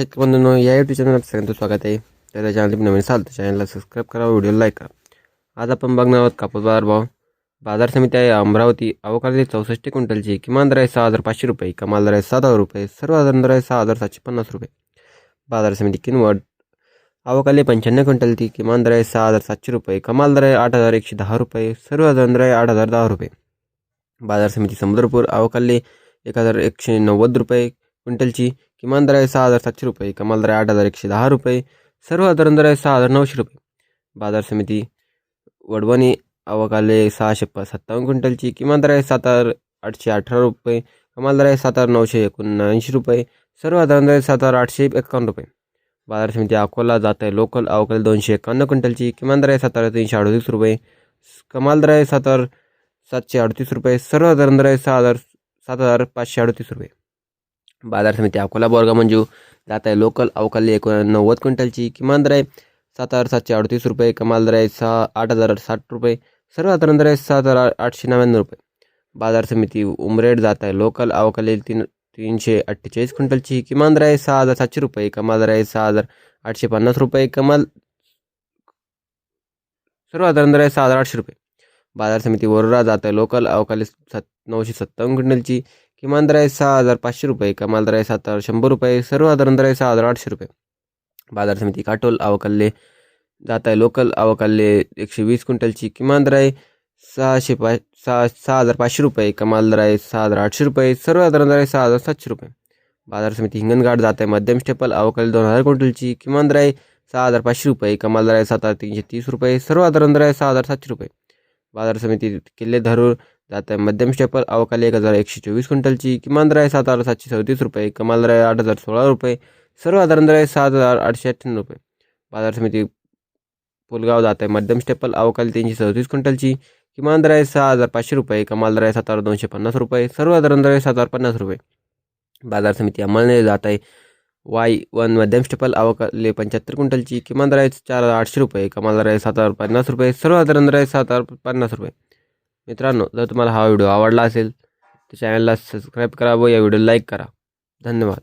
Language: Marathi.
शेतकरी बंधूंनो या यूट्यूब चॅनल सगळ्यांचं स्वागत आहे. तर त्या चॅनल नवीन असाल तर चॅनलला सबस्क्राईब करा व्हिडिओला लाईक करा. आज आपण बघणार आहोत कापूस बाजार भाव. बाजार समिती आहे अमरावती. अवकाळी चौसष्ट क्विंटलची किमान दर आहे सहा हजार पाचशे रुपये कमाल दर आहे सात हजार रुपये सर्वसाधारण दर आहे सहा हजार सातशे पन्नास रुपये. बाजार समिती किनवट. अवकाली पंच्याण्णव क्विंटलची किमान दर आहे सहा हजार सातशे रुपये कमाल दर आहे आठ हजार एकशे दहा रुपये सर्वसाधारण दर आहे आठ हजार दहा रुपये. बाजार समिती समुद्रपूर अवकाली एक हजार एकशे नव्वद रुपये क्विंटलची किमान दर आहे सहा हज़ार सातशे रुपये कमाल दर आठ हज़ार एकशे दहा रुपये सर्वसाधारण दर आहे सहा हज़ार नऊशे रुपये। बाज़ार समिती वडवणी अवकाले सहाशे प सत्तावन्न क्विंटलची किमान दर आहे सात हज़ार आठशे अठरा रुपये कमाल दर आहे सात हज़ार नऊशे एकोणऐंशी रुपये सर्वसाधारण दर आहे सात हज़ार आठशे एकावन्न रुपये। बाज़ार समिती, अकोला जात आहे लोकल, अवकाले दोनशे एकावन्न क्विंटलची किमान दर आहे सात हज़ार तीनशे अडतीस रुपये कमाल दर आहे सात हज़ार सातशे अडतीस रुपये सर्वसाधारण दर आहे सहा हज़ार सात हज़ार पाचशे अडतीस रुपये। बाजार समिती अकोला बोरगा मंजू. जात आहे लोकल अवकाली एकोणनव्वद क्विंटलची. किमान दर आहे सात हजार सातशे अडतीस रुपये. कमाल दर आहे सहा आठ हजार साठ रुपये. सर्वसाधारण दर आहे सात हजार आठशे नव्याण्णव रुपये. बाजार समिती उमरेड जात आहे लोकल अवकाली तीन तीनशे अठ्ठेचाळीस क्विंटलची. किमान दर आहे सहा हजार सातशे रुपये. कमाल दर आहे सहा हजार आठशे पन्नास रुपये. कमाल सर्वसाधारण दर आहे सहा हजार आठशे रुपये. बाजार समिती वरोरा जात आहे लोकल अवकाली सत नऊशे सत्तावन्न क्विंटलची. किमान दर आहे सहा हज़ार पाचशे रुपये कमाल दर आहे सात हज़ार शंभर रुपये सर्वसाधारण दर आहे सहा हज़ार आठशे रुपये। बाज़ार समिती काटोल अवकाल्ले जात आहे लोकल अवकाल्ले एकशे वीस क्विंटलची किमान दर आहे सहाशे पा सहा सहा हज़ार पाचशे रुपये कमाल दर आहे सहा हज़ार आठशे रुपये सर्वसाधारण दर आहे सहा हज़ार सातशे रुपये। बाज़ार समिती हिंगणघाट जात आहे मध्यम स्टेपल अवकाली दोन हज़ार क्विंटलची किमान दर आहे सहा हज़ार पाचशे रुपये कमाल दर आहे सात हज़ार तीनशे तीस रुपये सर्वसाधारण दर आहे सहा हज़ार सातशे रुपये। बाज़ार समिती किल्ले धरूर जात आहे मध्यम स्टेपल अवकाली एक हजार एकशे चोवीस क्विंटलची किमान राय सात हजार सातशे सदतीस रुपये कमाल राय आठ हजार सोळा रुपये सर्वसाधारण दर आहे सात हजार आठशे अठ्ठ्याण्णव रुपये. बाजार समिती पुलगाव जात आहे मध्यम स्टेपल अवकाली तीनशे सदतीस क्विंटलची किमान राय सहा हजार पाचशे रुपये कमाल राय सात हजार दोनशे पन्नास रुपये सर्वसाधारण राय सात हजार पन्नास रुपये. बाजार समिती अंमळनेर जात आहे वाय वन मध्यम स्टेपल अवकाले पंच्याहत्तर क्विंटलची किमान दर आहे चार हजार आठशे रुपये कमाल राय सात हजार पन्नास रुपये सर्वसाधारण राय आहे सात हजार पन्नास रुपये. मित्रांनो जर तुम्हाला हा व्हिडिओ आवडला असेल तर चॅनलला सबस्क्राईब करा व या व्हिडिओला लाईक करा. धन्यवाद.